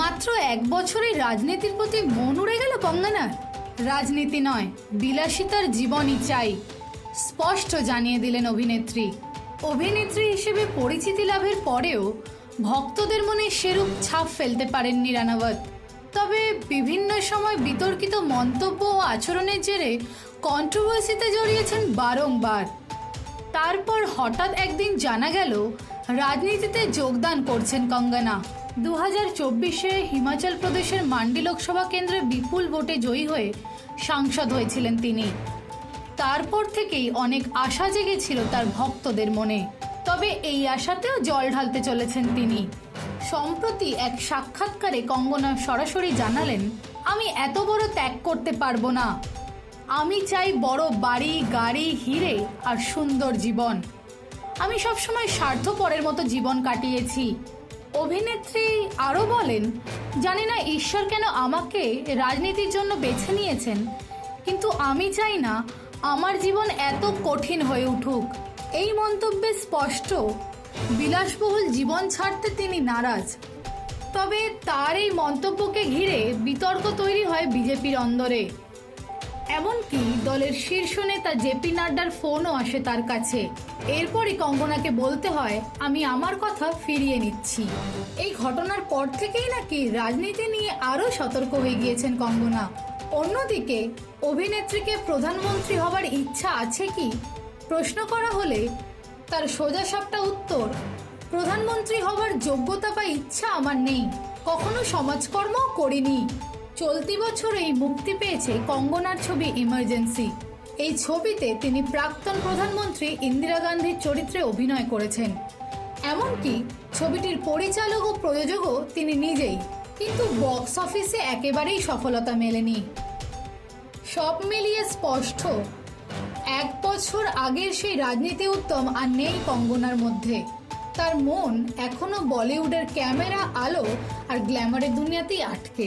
মাত্র এক বছরেই রাজনীতির প্রতি মন উড়ে গেল কঙ্গনার। রাজনীতি নয়, বিলাসিতার জীবনই চাই, স্পষ্ট জানিয়ে দিলেন অভিনেত্রী। অভিনেত্রী হিসেবে পরিচিতি লাভের পরেও ভক্তদের মনে সেরূপ ছাপ ফেলতে পারেননি রানাবত। তবে বিভিন্ন সময় বিতর্কিত মন্তব্য ও আচরণের জেরে কন্ট্রোভার্সিতে জড়িয়েছেন বারংবার। তারপর হঠাৎ একদিন জানা গেল রাজনীতিতে যোগদান করছেন কঙ্গনা। দু হাজার চব্বিশে হিমাচল প্রদেশের মান্ডি লোকসভা কেন্দ্রে বিপুল ভোটে জয়ী হয়ে সাংসদ হয়েছিলেন তিনি। তারপর থেকেই অনেক আশা জেগেছিল তার ভক্তদের মনে। তবে এই আশাতেও জল ঢালতে চলেছেন তিনি। সম্প্রতি এক সাক্ষাৎকারে কঙ্গনা সরাসরি জানালেন, আমি এত বড় ত্যাগ করতে পারব না। আমি চাই বড় বাড়ি, গাড়ি, হিরে আর সুন্দর জীবন। আমি সবসময় স্বার্থপরের মতো জীবন কাটিয়েছি। অভিনেত্রী আরও বলেন, জানি না ঈশ্বর কেন আমাকে রাজনীতির জন্য বেছে নিয়েছেন, কিন্তু আমি চাই না আমার জীবন এত কঠিন হয়ে উঠুক। এই মন্তব্যে স্পষ্ট, বিলাসবহুল জীবন ছাড়তে তিনি নারাজ। তবে তার এই মন্তব্যকে ঘিরে বিতর্ক তৈরি হয় বিজেপির অন্দরে। এমনকি দলের শীর্ষ নেতা জেপি নাড্ডার ফোনও আসে তার কাছে। এরপরই কঙ্গনাকে বলতে হয়, আমি আমার কথা ফিরিয়ে নিচ্ছি। এই ঘটনার পর থেকেই নাকি রাজনীতি নিয়ে আরও সতর্ক হয়ে গিয়েছেন কঙ্গনা। অন্যদিকে, অভিনেত্রীকে প্রধানমন্ত্রী হবার ইচ্ছা আছে কি? প্রশ্ন করা হলে তার সোজা সাপটা উত্তর, প্রধানমন্ত্রী হবার যোগ্যতা বা ইচ্ছা আমার নেই। কখনো সমাজকর্ম করিনি। চলতি বছরেই মুক্তি পেয়েছে কঙ্গনার ছবি ইমার্জেন্সি এই ছবিতে তিনি প্রাক্তন প্রধানমন্ত্রী ইন্দিরা গান্ধীর চরিত্রে অভিনয় করেছেন। এমনকি ছবিটির পরিচালক ও প্রযোজকও তিনি নিজেই, কিন্তু বক্স অফিসে একেবারেই সফলতা মেলেনি। সব মিলিয়ে স্পষ্ট, এক বছর আগের সেই রাজনীতি উত্তম আর নেই কঙ্গনার মধ্যে। তার মন এখনও বলিউডের ক্যামেরা, আলো আর গ্ল্যামারের দুনিয়াতেই আটকে।